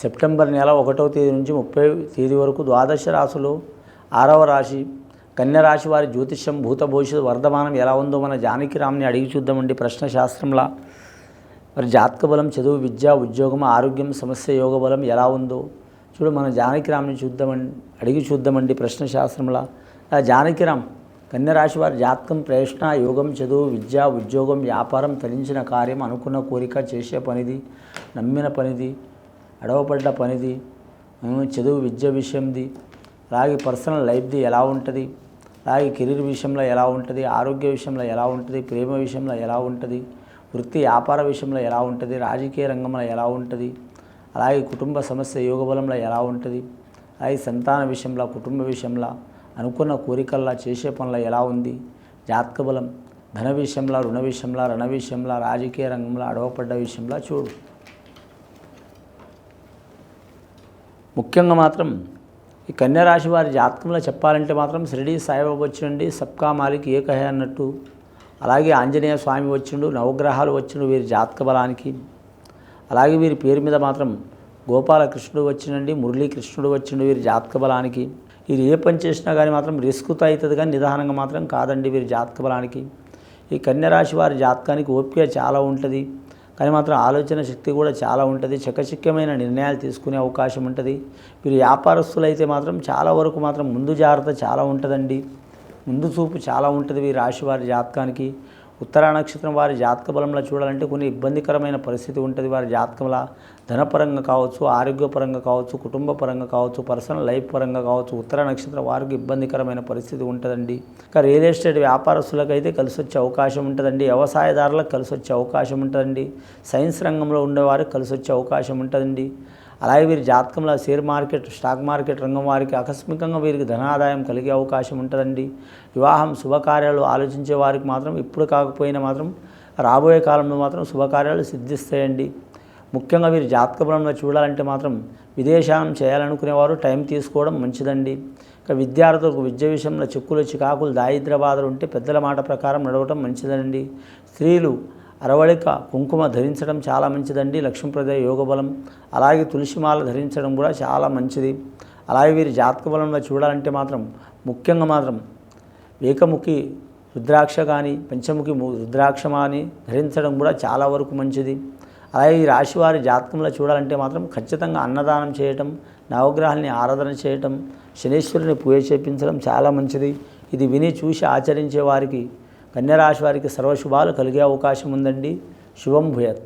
September నెల ఒకటవ తేదీ నుంచి ముప్పై తేదీ వరకు ద్వాదశ రాశులు ఆరవ రాశి కన్య రాశి వారి జ్యోతిష్యం భూత భవిష్యత్ వర్ధమానం ఎలా ఉందో మన జానకిరామ్ని అడిగి చూద్దామండి ప్రశ్న శాస్త్రంలా. మరి జాతక బలం చదువు విద్య ఉద్యోగం ఆరోగ్యం సమస్య యోగ బలం ఎలా ఉందో చూడు మన జానకిరామ్ని చూద్దామండి అడిగి చూద్దామండి ప్రశ్న శాస్త్రంలా. ఆ జానకిరామ్ కన్యరాశి వారి జాతకం ప్రయత్న యోగం చదువు విద్య ఉద్యోగం వ్యాపారం తలించిన కార్యం అనుకున్న కోరిక చేసే పనిది నమ్మిన పనిది అడవపడ్డ పనిది చదువు విద్య విషయంది అలాగే పర్సనల్ లైఫ్ది ఎలా ఉంటుంది అలాగే కెరీర్ విషయంలో ఎలా ఉంటుంది ఆరోగ్య విషయంలో ఎలా ఉంటుంది ప్రేమ విషయంలో ఎలా ఉంటుంది వృత్తి వ్యాపార విషయంలో ఎలా ఉంటుంది రాజకీయ రంగంలో ఎలా ఉంటుంది అలాగే కుటుంబ సమస్య యోగ బలంలో ఎలా ఉంటుంది అలాగే సంతాన విషయంలో కుటుంబ విషయంలో అనుకున్న కోరికల్లా చేసే పనుల ఎలా ఉంది జాతక బలం ధన విషయంలో రుణ విషయంలో రణ విషయంలో రాజకీయ రంగంలో అడవపడ్డ విషయంలో చూడు. ముఖ్యంగా మాత్రం ఈ కన్యరాశి వారి జాతకంలో చెప్పాలంటే మాత్రం షిరిడి సాయిబాబు వచ్చిండి సబ్కా మాలిక్ ఏకహే అన్నట్టు. అలాగే ఆంజనేయ స్వామి వచ్చిండు నవగ్రహాలు వచ్చిండు వీరి జాతక బలానికి. అలాగే వీరి పేరు మీద మాత్రం గోపాలకృష్ణుడు వచ్చినండి మురళీకృష్ణుడు వచ్చిండు వీరి జాతక బలానికి. వీరు ఏ పని చేసినా కానీ మాత్రం రిస్క్తో అవుతుంది కానీ నిదానంగా మాత్రం కాదండి వీరి జాతక బలానికి. ఈ కన్యరాశి వారి జాతకానికి ఓపిక చాలా ఉంటుంది. కానీ మాత్రం ఆలోచన శక్తి కూడా చాలా ఉంటుంది. చకచక్యమైన నిర్ణయాలు తీసుకునే అవకాశం ఉంటుంది. వీరు వ్యాపారస్తులైతే మాత్రం చాలా వరకు మాత్రం ముందు జాగ్రత్త చాలా ఉంటుందండి. ముందు చూపు చాలా ఉంటుంది వీరి రాశి వారి జాతకానికి. ఉత్తరా నక్షత్రం వారి జాతక బలంలో చూడాలంటే కొన్ని ఇబ్బందికరమైన పరిస్థితి ఉంటుంది. వారి జాతకంలో ధనపరంగా కావచ్చు ఆరోగ్యపరంగా కావచ్చు కుటుంబ పరంగా కావచ్చు పర్సనల్ లైఫ్ పరంగా కావచ్చు ఉత్తర నక్షత్రం వారికి ఇబ్బందికరమైన పరిస్థితి ఉంటుందండి. ఇంకా రియల్ ఎస్టేట్ వ్యాపారస్తులకు అయితే కలిసి వచ్చే అవకాశం ఉంటుందండి. వ్యవసాయదారులకు కలిసి వచ్చే అవకాశం ఉంటుందండి. సైన్స్ రంగంలో ఉండేవారికి కలిసి వచ్చే అవకాశం ఉంటుందండి. అలాగే వీరి జాతకంలో షేర్ మార్కెట్ స్టాక్ మార్కెట్ రంగం వారికి ఆకస్మికంగా వీరికి ధనాదాయం కలిగే అవకాశం ఉంటుందండి. వివాహం శుభకార్యాలు ఆలోచించే వారికి మాత్రం ఇప్పుడు కాకపోయినా మాత్రం రాబోయే కాలంలో మాత్రం శుభకార్యాలు సిద్ధిస్తాయండి. ముఖ్యంగా వీరి జాతక బలంలో చూడాలంటే మాత్రం విదేశానం చేయాలనుకునేవారు టైం తీసుకోవడం మంచిదండి. ఇక విద్యార్థులకు విద్య విషయంలో చిక్కులు చికాకులు దారిద్ర బాధలు ఉంటే పెద్దల మాట ప్రకారం నడవటం మంచిదండి. స్త్రీలు అరవళిక కుంకుమ ధరించడం చాలా మంచిదండి. లక్ష్మీప్రద యోగ బలం అలాగే తులసిమాల ధరించడం కూడా చాలా మంచిది. అలాగే వీరి జాతక బలంలో చూడాలంటే మాత్రం ముఖ్యంగా మాత్రం ఏకముఖి రుద్రాక్ష కానీ పంచముఖి ము- రుద్రాక్ష కానీ ధరించడం కూడా చాలా వరకు మంచిది. అలాగే ఈ రాశి వారి జాతకంలో చూడాలంటే మాత్రం ఖచ్చితంగా అన్నదానం చేయటం నవగ్రహాల్ని ఆరాధన చేయటం శనీశ్వరుని పూజ చేపించడం చాలా మంచిది. ఇది విని చూసి ఆచరించే వారికి కన్యరాశి వారికి సర్వశుభాలు కలిగే అవకాశం ఉందండి. శుభం భూయత్.